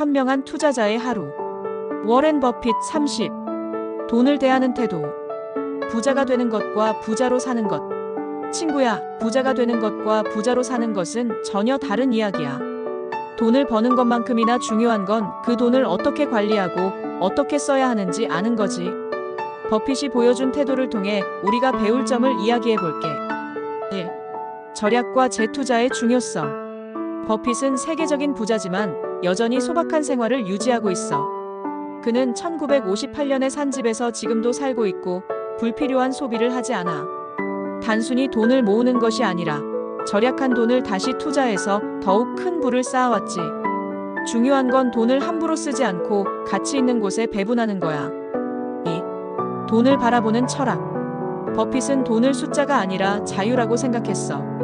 현명한 투자자의 하루. 워렌 버핏 30. 돈을 대하는 태도. 부자가 되는 것과 부자로 사는 것. 친구야, 부자가 되는 것과 부자로 사는 것은 전혀 다른 이야기야. 돈을 버는 것만큼이나 중요한 건 그 돈을 어떻게 관리하고 어떻게 써야 하는지 아는 거지. 버핏이 보여준 태도를 통해 우리가 배울 점을 이야기해 볼게. 1. 절약과 재투자의 중요성. 버핏은 세계적인 부자지만 여전히 소박한 생활을 유지하고 있어. 그는 1958년에 산 집에서 지금도 살고 있고 불필요한 소비를 하지 않아. 단순히 돈을 모으는 것이 아니라 절약한 돈을 다시 투자해서 더욱 큰 부를 쌓아왔지. 중요한 건 돈을 함부로 쓰지 않고 가치 있는 곳에 배분하는 거야. 2. 돈을 바라보는 철학. 버핏은 돈을 숫자가 아니라 자유라고 생각했어.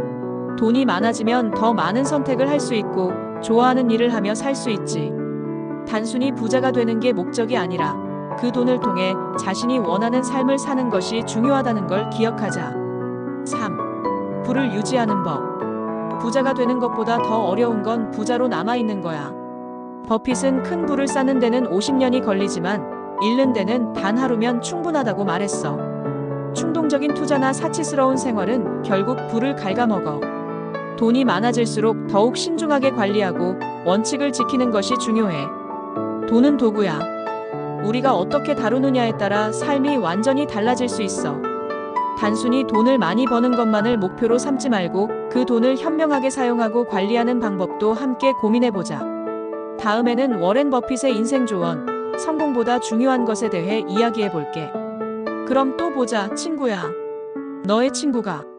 돈이 많아지면 더 많은 선택을 할 수 있고 좋아하는 일을 하며 살 수 있지. 단순히 부자가 되는 게 목적이 아니라 그 돈을 통해 자신이 원하는 삶을 사는 것이 중요하다는 걸 기억하자. 3. 부를 유지하는 법. 부자가 되는 것보다 더 어려운 건 부자로 남아있는 거야. 버핏은 큰 부를 쌓는 데는 50년이 걸리지만 잃는 데는 단 하루면 충분하다고 말했어. 충동적인 투자나 사치스러운 생활은 결국 부를 갉아먹어. 돈이 많아질수록 더욱 신중하게 관리하고 원칙을 지키는 것이 중요해. 돈은 도구야. 우리가 어떻게 다루느냐에 따라 삶이 완전히 달라질 수 있어. 단순히 돈을 많이 버는 것만을 목표로 삼지 말고 그 돈을 현명하게 사용하고 관리하는 방법도 함께 고민해보자. 다음에는 워렌 버핏의 인생 조언, 성공보다 중요한 것에 대해 이야기해볼게. 그럼 또 보자, 친구야. 너의 친구가